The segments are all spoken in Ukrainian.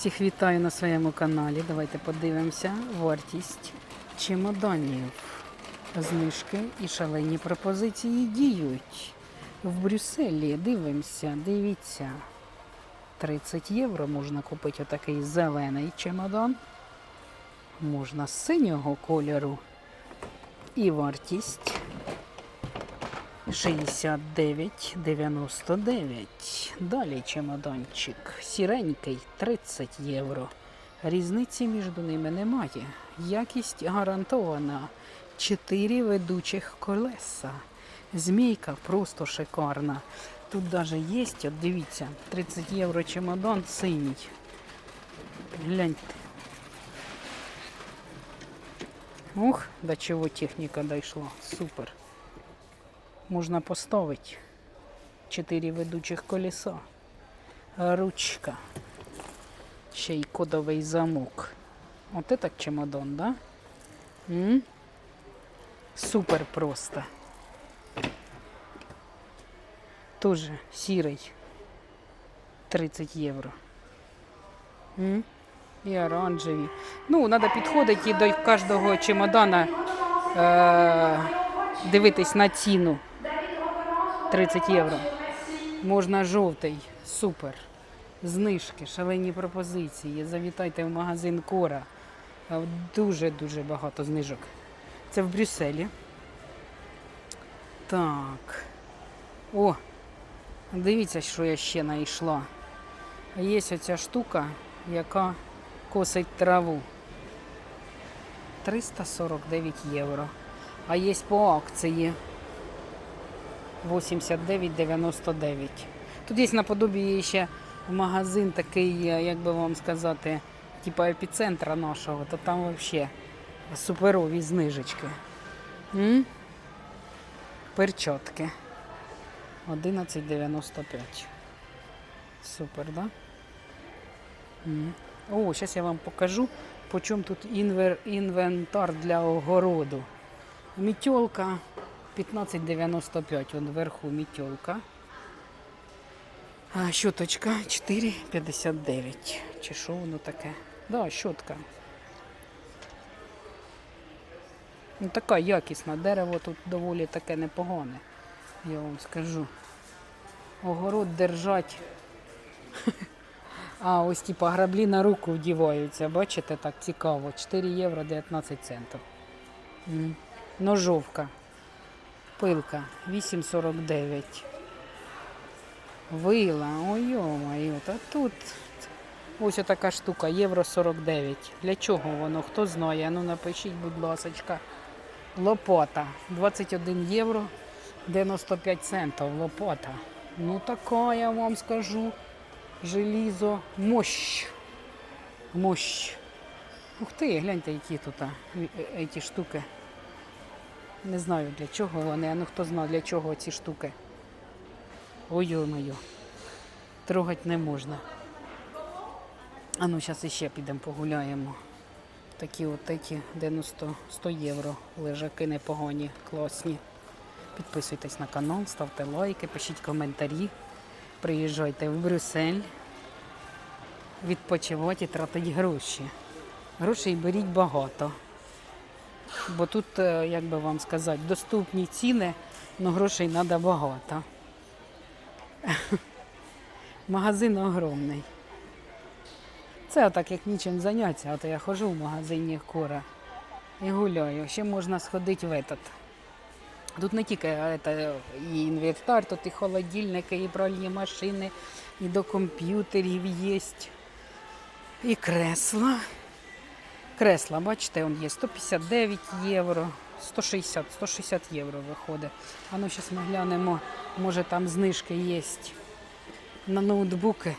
Всіх вітаю на своєму каналі. Давайте подивимося вартість чемоданів. Знижки і шалені пропозиції діють. В Брюсселі дивимося, дивіться. 30 євро можна купити отакий зелений чемодан. Можна синього кольору. І вартість 69,99. Далі чемоданчик. Сіренький 30 євро. Різниці між ними немає. Якість гарантована. Чотири ведучих колеса. Змійка просто шикарна. Тут навіть є, от дивіться, 30 євро чемодан синій. Гляньте. Ух, до чого техніка дійшла. Супер. Можна поставити. Чотири ведучих колеса. Ручка. Ще й кодовий замок. Оце так чемодан, да? М? Супер просто. Тоже сірий. 30 євро. М? І оранжеві. Ну, треба підходити до кожного чемодана е- дивитись на ціну. 30 євро. Можна жовтий. Супер. Знижки, шалені пропозиції. Завітайте в магазин Кора. Е, Дуже-дуже багато знижок. Це в Брюсселі. Так. О, дивіться, що я ще знайшла. Є оця штука, яка косить траву. 349 євро. А є по акції 89,99. Тут є наподобі ще магазин такий, е, як би вам сказати, типу епіцентра нашого, то там взагалі суперові знижечки. М? Перчотки. 11,95. Супер, да? М. О, зараз я вам покажу, по чому тут інвер, інвентар для огороду. Мітьолка 15,95. Вон вверху мітьолка. А щоточка 4,59. Чи що воно таке? Да, щотка. Ну, така якісна. Дерево тут доволі таке непогане. Я вам скажу. Огород держать. А, ось типа граблі на руку вдіваються. Бачите, так цікаво. 4 євро 19 центів. Ножовка. Пилка 8,49. Вила, ой йо-моє, та тут ось така штука, євро 49. Для чого воно? Хто знає? Ну напишіть, будь ласочка. Лопата. 21 євро 95 центів. Лопата. Ну така, я вам скажу. Желізо. Мощ. Мощ. Ух ти, гляньте, які тут а, е- е- ці штуки. Не знаю для чого вони, а ну хто знає для чого ці штуки. Ой моє Трогати не можна. А ну зараз іще підемо погуляємо. Такі от такі 90 100 євро. Лежаки непогані, класні. Підписуйтесь на канал, ставте лайки, пишіть коментарі. Приїжджайте в Брюссель. Відпочивати і тратити гроші. Грошей беріть багато. Бо тут, е, як би вам сказати, доступні ціни, але грошей треба багато. Магазин огромний. Це отак, як нічим зайнятися, а то я ходжу в магазині Кора і гуляю. Ще можна сходити в этот. Тут не тільки е, это, і інвентар, тут і холодильники, і пральні машини, і до комп'ютерів є. І кресла. Кресла, бачите, он є 159 євро, 160, 160 євро виходить. А ну зараз ми глянемо, може там знижки є на ноутбуки.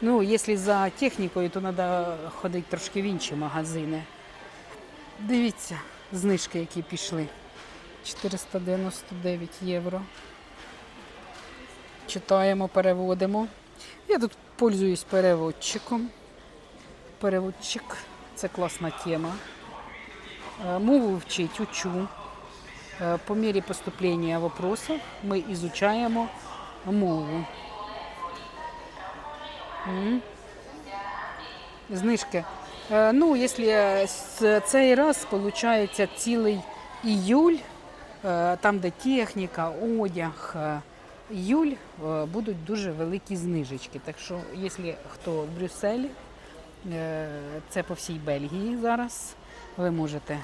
Ну, якщо за технікою, то треба ходити трошки в інші магазини. Дивіться, знижки, які пішли. 499 євро. Читаємо, переводимо. Я тут пользуюсь переводчиком. Переводчик це класна тема. Е, Мову вчить, учу. Е, По мірі поступлення вопросов ми изучаємо мову. Знижки. Е, Ну, якщо цей раз виходить цілий іюль, там, де техніка, одяг, іюль, будуть дуже великі знижечки. Так що, якщо хто в Брюсселі, це по всій Бельгії зараз, ви можете.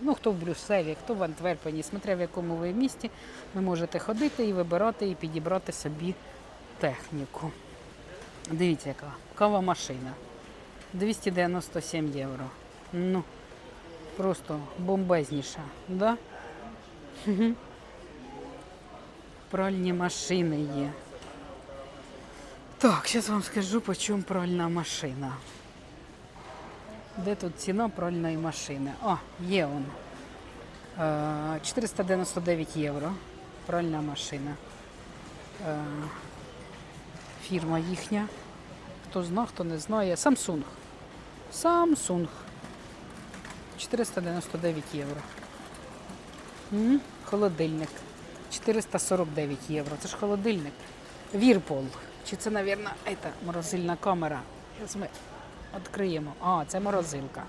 Ну, хто в Брюсселі, хто в Антверпені, смотря в якому ви місті, ви можете ходити і вибирати і підібрати собі техніку. Дивіться, яка кава машина. 297 євро. Ну, просто бомбезніша, да? Пральні машини є. Так, зараз вам скажу, по чому пральна машина. Де тут ціна пральної машини? А, є он. Е, 499 євро. Пральна машина. Е, Фірма їхня. Хто зна, хто не знає. Samsung. Samsung. 499 євро. М, Холодильник. 449 євро. Це ж холодильник. Вірпол. Чи це, мабуть, морозильна камера? Ми відкриємо. А, це морозилка.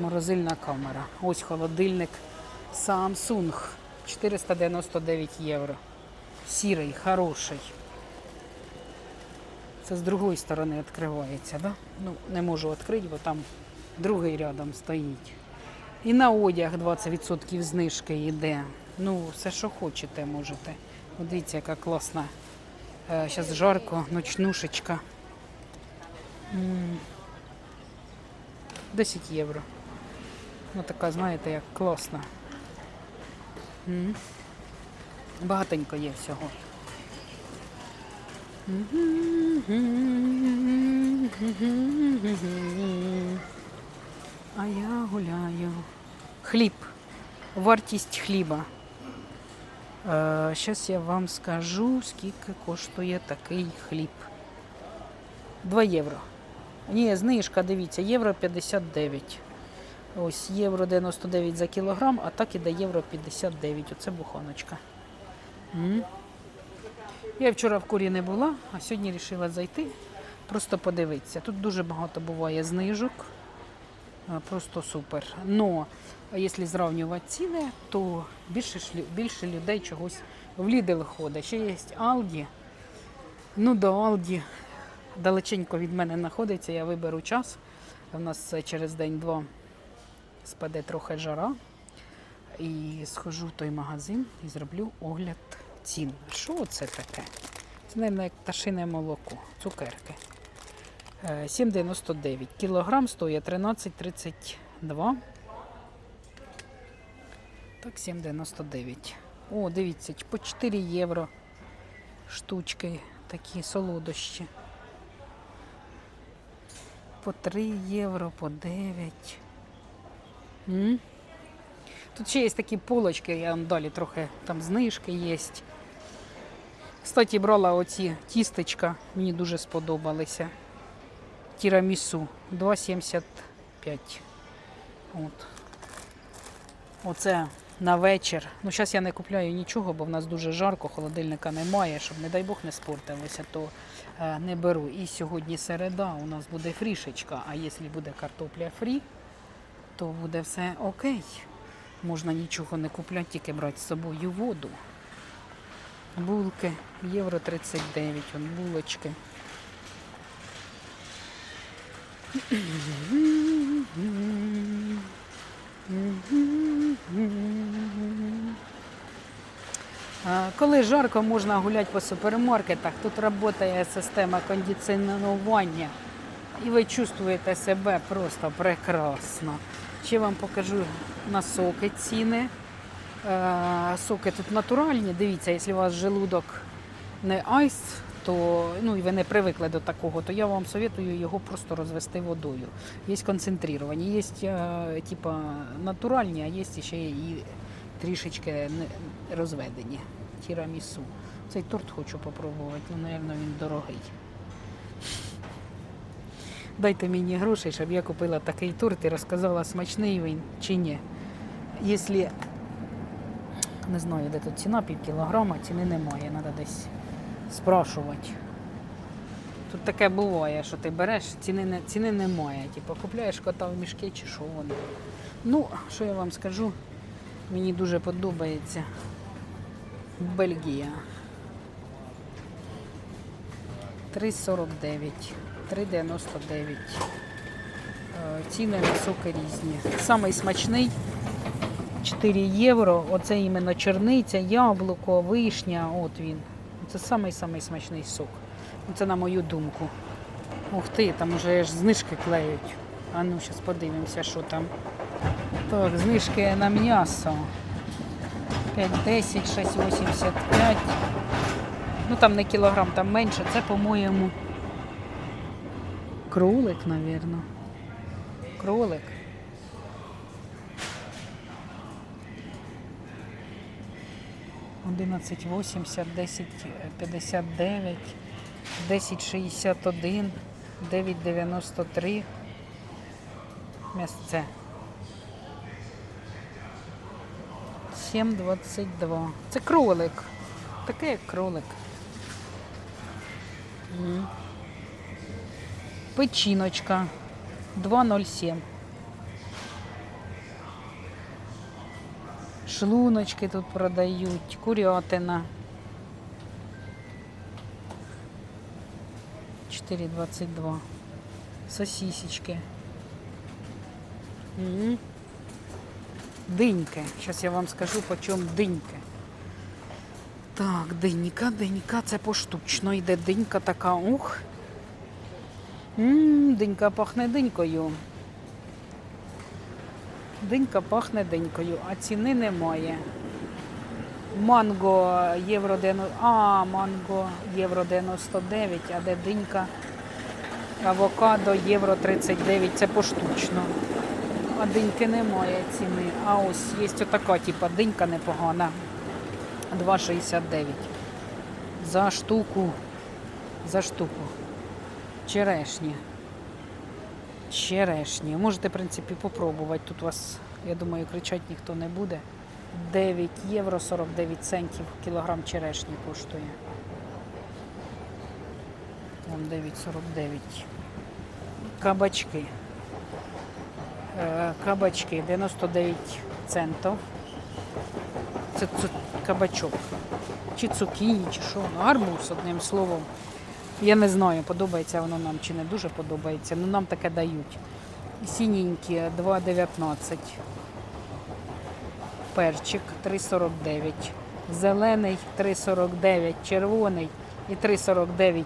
Морозильна камера. Ось холодильник Samsung. 499 євро. Сірий, хороший. Це з другої сторони відкривається, да? Ну, не можу відкрити, бо там другий рядом стоїть. І на одяг 20% знижки йде. Ну, все, що хочете, можете. Дивіться, яка класна. Зараз жарко, ночнушечка. М. 10 євро. Ну, така, знаєте, як класна. Багатенько є всього. А я гуляю. Хліб. Вартість хліба. Зараз я вам скажу, скільки коштує такий хліб. 2 євро. Ні, знижка, дивіться, євро 59. Ось євро 99 за кілограм, а так іде євро 59. Оце буханочка. М. Я вчора в курі не була, а сьогодні вирішила зайти, просто подивитися. Тут дуже багато буває знижок. Просто супер. Но якщо зрівнювати ціни, то більше, більше людей чогось в Lidl ходить. Ще є Aldi. Ну, до Aldi далеченько від мене знаходиться, я виберу час. У нас е, через день-два спаде трохи жара. І схожу в той магазин і зроблю огляд цін. Що це таке? Це, мабуть, як пташине молоко, цукерки. Е, 7,99. Кілограм стоїть 13,32. Так, 7,99. О, дивіться, по 4 євро штучки такі солодощі. По 3 євро, по 9. М? Тут ще є такі полочки, я вам далі трохи там знижки є. Кстати, брала оці тістечка, мені дуже сподобалися. Тірамісу 2,75. От. Оце на вечір. Ну, зараз я не купляю нічого, бо в нас дуже жарко, холодильника немає, щоб, не дай Бог, не спортилося, то е, не беру. І сьогодні середа, у нас буде фрішечка, а якщо буде картопля фрі, то буде все окей. Можна нічого не купляти, тільки брати з собою воду. Булки, євро 39, он булочки. Коли жарко, можна гуляти по супермаркетах. Тут працює система кондиціонування. І ви чувствуєте себе просто прекрасно. Ще вам покажу на соки ціни. Соки тут натуральні. Дивіться, якщо у вас желудок не айс, то ну і ви не привикли до такого, то я вам советую його просто розвести водою. Є концентровані, є е, типа натуральні, а є ще і трішечки розведені. Тірамісу. Цей торт хочу попробувати, ну, мабуть, він дорогий. Дайте мені грошей, щоб я купила такий торт і розказала, смачний він чи ні. Якщо не знаю, де тут ціна, пів кілограма, ціни немає, треба десь спрашувати. Тут таке буває, що ти береш, ціни, не, ціни немає. Типу, купляєш кота в мішки чи що воно. Ну, що я вам скажу, мені дуже подобається Бельгія. 3,49, 3,99. Е, Ціни на соки різні. Самий смачний 4 євро. Оце іменно черниця, яблуко, вишня. От він. Це самий самий смачний сок. Ну, Це на мою думку. Ух ти, там уже ж знижки клеють. А ну, зараз подивимося, що там. Так, знижки на м'ясо. 5,10, 6,85. Ну там не кілограм, там менше. Це, по-моєму, кролик, напевно. Кролик. Одинадцять вісімдесят, десять п'ятдесят дев'ять, десять шістдесят один, дев'ять дев'яносто три. Місце. 7,22. Це кролик. Таке як кролик. Печіночка 2,07. Шлуночки тут продають, курятина. 4,22. Сосисечки. М. Диньки. Зараз я вам скажу, по чому диньки. Так, динька, динька, це поштучно йде динька така. Ух. М, динька пахне динькою. Динька пахне динькою, а ціни немає. Манго євро 90, а, манго євро 99, а де динька? Авокадо євро 39, це поштучно. А диньки немає ціни. А ось є отака, типа динька непогана. 2,69. За штуку. За штуку. Черешні. Черешні. Можете, в принципі, попробувати. Тут вас, я думаю, кричати ніхто не буде. 9 євро 49 центів кілограм черешні коштує. Вон 9,49. Кабачки. Е, Кабачки 99 центів. Це цу- кабачок. Чи цукіні, чи що. Ну, Гарбуз, одним словом. Я не знаю, подобається воно нам чи не дуже подобається. Ну нам таке дають. Сіненькі 2,19. Перчик 3,49. Зелений 3,49, червоний і 3,49.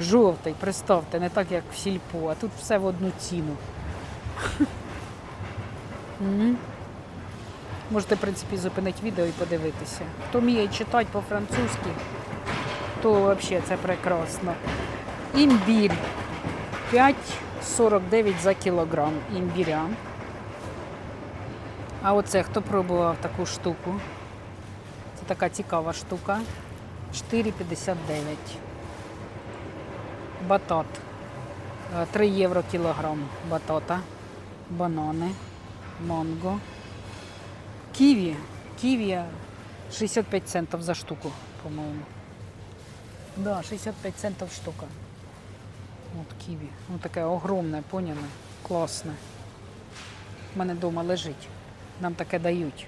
Жовтий, представте, не так як в сільпо, а тут все в одну ціну. Можете, в принципі, зупинити відео і подивитися. Хто вміє читати по-французьки, то взагалі це прекрасно. Імбір 5,49 за кілограм імбіря. А оце хто пробував таку штуку? Це така цікава штука. 4,59. Батат. Е, 3 євро кілограм батата. Банани. Манго. Ківі. Ківі 65 центів за штуку, по-моєму. Да, 65 центів штука. От ківі. Ну таке огромне, поняли? Класне. У мене вдома лежить. Нам таке дають.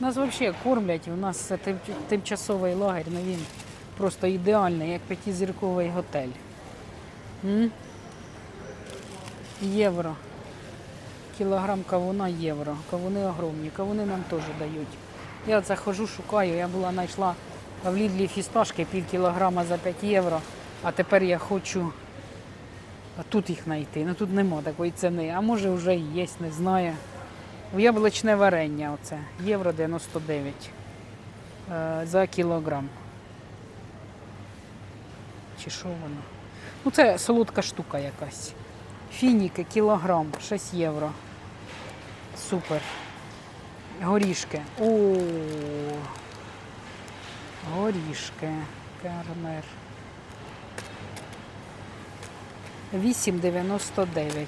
Нас взагалі кормлять, у нас це тим- тимчасовий лагерь, ну він просто ідеальний, як п'ятизірковий готель. М? Євро. Кілограм кавуна євро. Кавуни огромні, кавуни нам теж дають. Я це хожу, шукаю. Я була знайшла в Лідлі фісташки пів кілограма за 5 євро, а тепер я хочу тут їх знайти. Ну тут нема такої ціни. А може вже і є, не знаю. Яблучне варення оце. Євро 99 е, за кілограм. Чи що воно? Ну це солодка штука якась. Фініки кілограм, 6 євро. Супер. Горішки. О горішки, кермер. 8,99.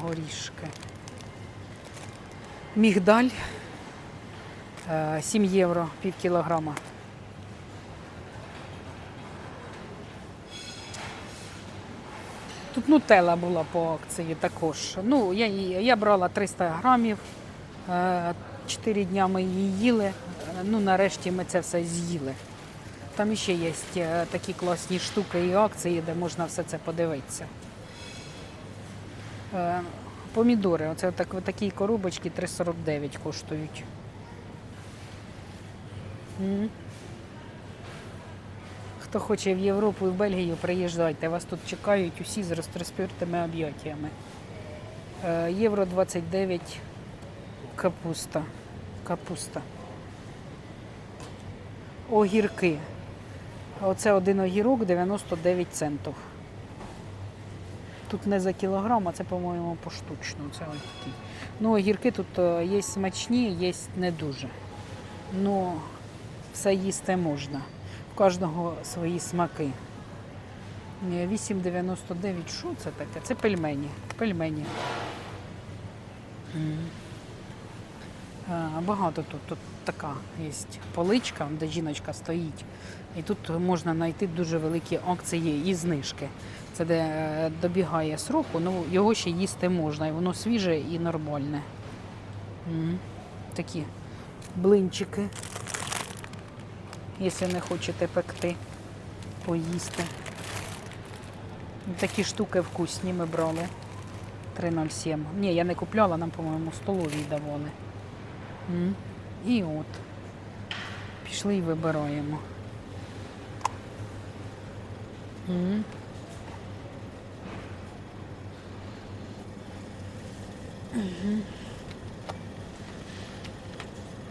Горішки. Мігдаль е, 7 євро пів кілограма. Тут Нутела була по акції також. Ну, я я брала 300 грамів. Е, Чотири дня ми її їли. Е, Ну, нарешті ми це все з'їли. Там ще є е, такі класні штуки і акції, де можна все це подивитися. Е, Помідори, оце так, такі коробочки 3,49 коштують. Хто хоче в Європу і в Бельгію, приїжджайте. Вас тут чекають усі з розпроспертими об'яттями. Євро 29 капуста. Капуста. Огірки. Оце один огірок 99 центів. Тут не за кілограм, а це, по-моєму, поштучно. Це ось такі. Ну, огірки тут е, є смачні, є не дуже. Ну, все їсти можна. У кожного свої смаки. Е, 8,99. Що це таке? Це пельмені. Пельмені. А, Багато тут. Тут така є поличка, де жіночка стоїть. І тут можна знайти дуже великі акції і знижки. Це де е, добігає сроку, ну його ще їсти можна, і воно свіже і нормальне. Такі блинчики. Якщо не хочете пекти, поїсти. Такі штуки вкусні ми брали. 3,07. Ні, я не купляла, нам, по-моєму, столові давали. І от. Пішли і вибираємо.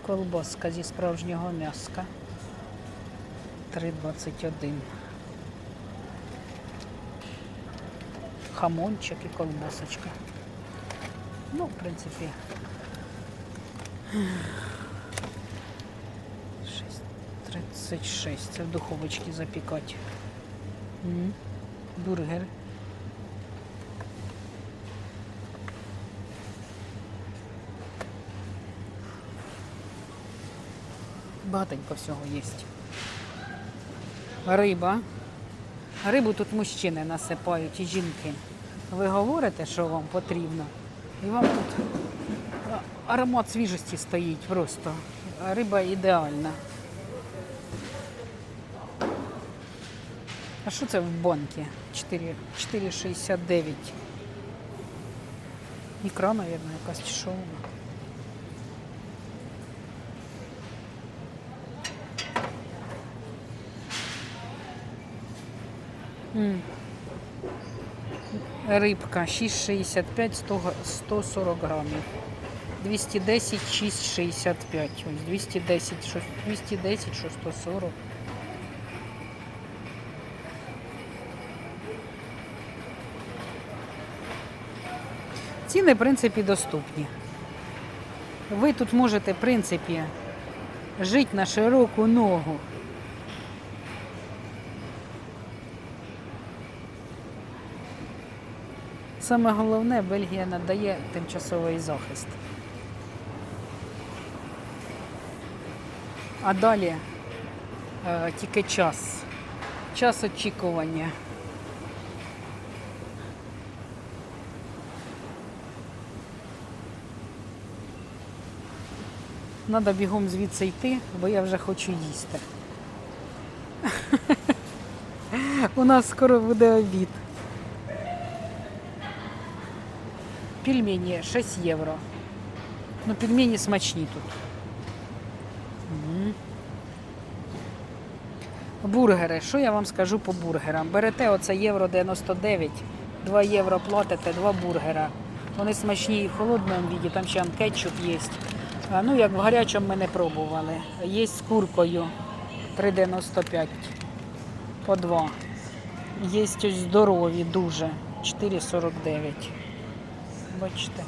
Колбаска зі справжнього м'яска. 3,21. Хамончик і колбасочка. Ну, в принципі. 6,36. Це в духовочці запікати. Бургер. Багатенько всього є. Риба. Рибу тут мужчини насипають і жінки. Ви говорите, що вам потрібно, і вам тут аромат свіжості стоїть просто. Риба ідеальна. А що це в банки? 4,69. Ікра, мабуть, якась чи що. Рибка 6,65, 100 140 грамів. 210, 6,65. Ось 210, що, 210, що 140. Ціни, в принципі, доступні. Ви тут можете, в принципі, жити на широку ногу. Саме головне, Бельгія надає тимчасовий захист. А далі е, тільки час. Час очікування. Треба бігом звідси йти, бо я вже хочу їсти. У нас скоро буде обід. Пельмені 6 євро. Ну, пельмені смачні тут. Бургери. Що я вам скажу по бургерам? Берете оце євро 99, 2 євро платите, 2 бургера. Вони смачні і в холодному віді, там ще кетчуп є. Ну, як в гарячому ми не пробували. Є з куркою 3,95 по 2. Є ось здорові дуже 4,49. Бачите.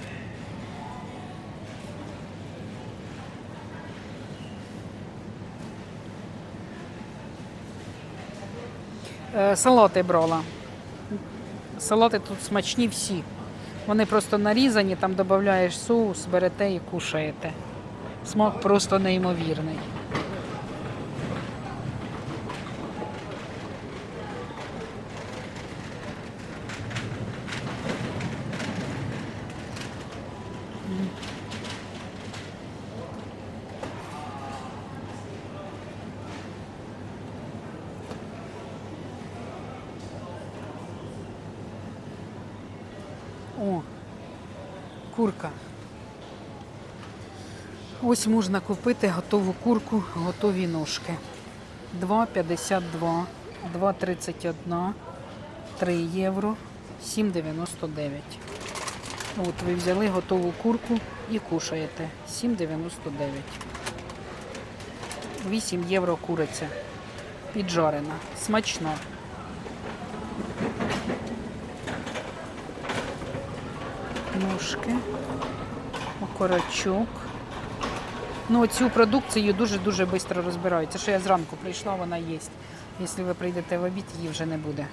Салати брала. Салати тут смачні всі. Вони просто нарізані, там додаєш соус, берете і кушаєте. Смак просто неймовірний. О, курка. Ось можна купити готову курку, готові ножки. 2,52, 2,31, 3 євро, 7,99. От ви взяли готову курку і кушаєте. 7,99. 8 євро куриця. Піджарена. Смачно. Ножки, окорочок. Ну, цю продукцію дуже-дуже швидко розбирають. Це що я зранку прийшла, вона є. Якщо ви прийдете в обід, її вже не буде.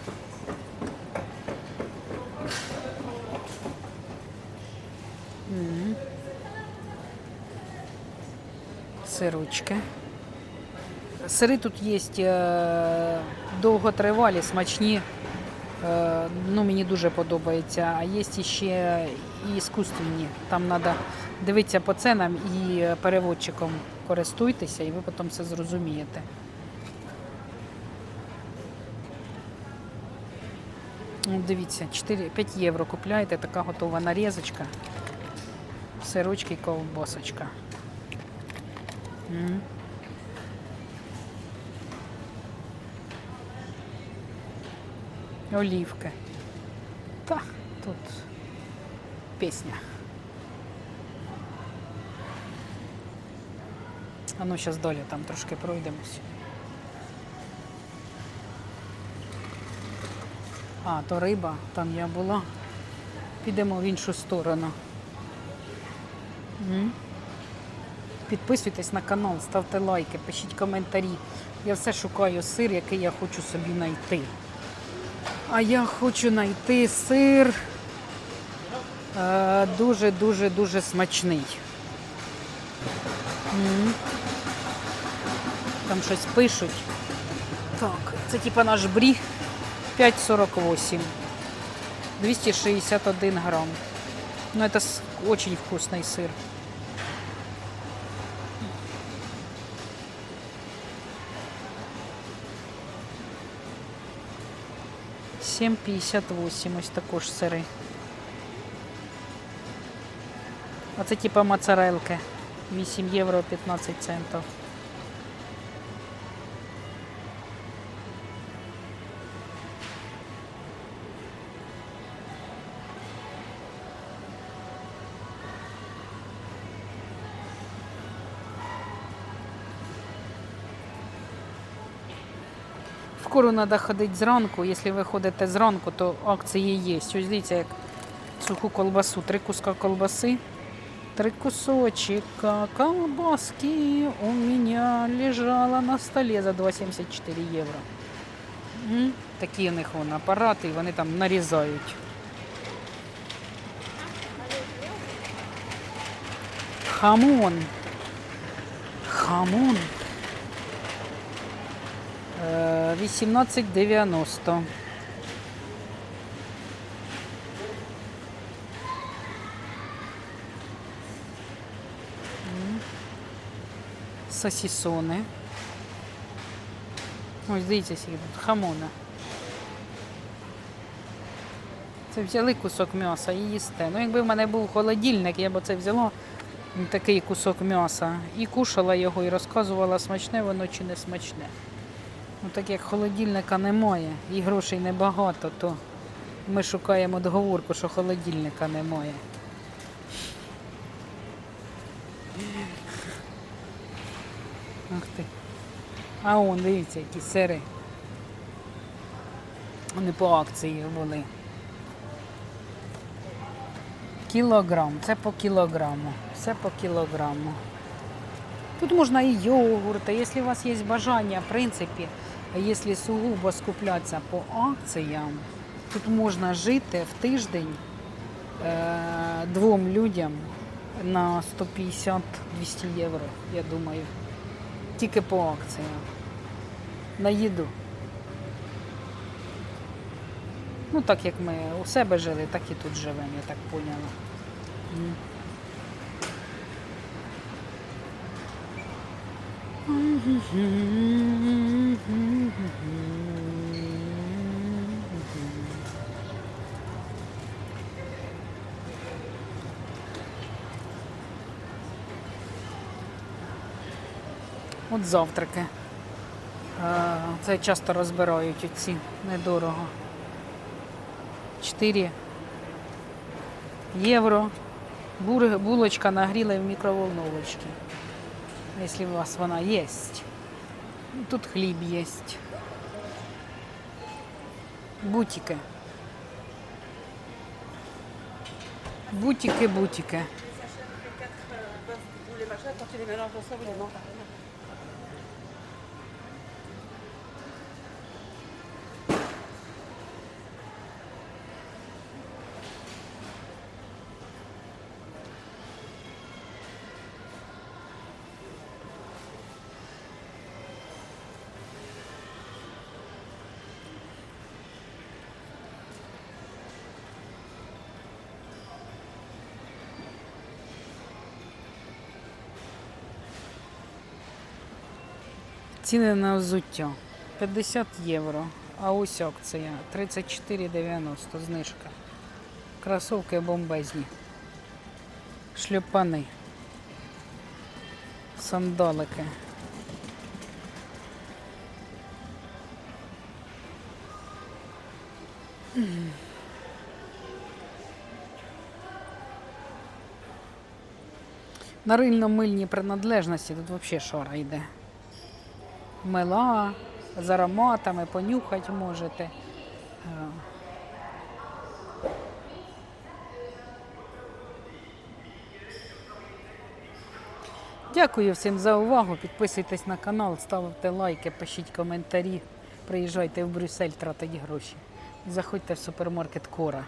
Сирочки. Сири тут є е, довготривалі, смачні. Е, ну, мені дуже подобається. А є ще і іскусственні. Там треба дивитися по ценам і переводчиком користуйтеся, і ви потім все зрозумієте. Ну, Дивіться, 4, 5 євро купляєте, така готова нарізочка. Сирочки і ковбасочка. Олівки. Та, тут пісня. А ну, зараз доля там трошки пройдемось. А, то риба, там я була. Підемо в іншу сторону. М. Підписуйтесь на канал, ставте лайки, пишіть коментарі. Я все шукаю сир, який я хочу собі знайти. А я хочу знайти сир е, дуже-дуже дуже смачний. М. Там щось пишуть. Так, це типа наш бріг 5,48. 261 грамм. Ну, это с- очень вкусный сыр. Сім п'ятдесят восемь, ось також сири. А це типа моцарелки. 8 євро 15 центів. В кору треба ходити зранку. Якщо ви ходите зранку, то акції є. Ось дивіться, як суху колбасу. Три куска колбаси. Три кусочка колбаски у меня лежала на столі за 2,74 євро. М, Такі у них вон апарати, і вони там нарізають. Хамон. Хамон. Е, 18,90. М. Сосісони. Ось дивіться, скільки тут хамона. Це взяли кусок м'яса і їсте. Ну, якби в мене був холодильник, я б оце взяла такий кусок м'яса і кушала його, і розказувала, смачне воно чи не смачне. Ну, так як холодильника немає і грошей небагато, то ми шукаємо договорку, що холодильника немає. Ах ти. А он, дивіться, які сири. Вони по акції були. Кілограм, це по кілограму. Все по кілограму. Тут можна і йогурти, якщо у вас є бажання, в принципі, якщо сугубо скуплятися по акціям, тут можна жити в тиждень е, двом людям на 150-200 євро, я думаю. Тільки по акціям. На їду. Ну, так як ми у себе жили, так і тут живемо, я так поняла. От завтраки. Е, це часто розбирають оці недорого. 4 євро. Булочка нагріла в мікроволновочці. Якщо у вас вона є. Тут хліб є. Бутики. Бутики, бутики. Ціни на взуття 50 євро, а ось акція 34,90 знижка. Кросовки бомбезні. Шльопани. Сандалики. На рильно-мильні принадлежності тут взагалі шора йде. Мила з ароматами, понюхати можете. Е, Дякую всім за увагу. Підписуйтесь на канал, ставте лайки, пишіть коментарі. Приїжджайте в Брюссель, тратить гроші. Заходьте в супермаркет Кора.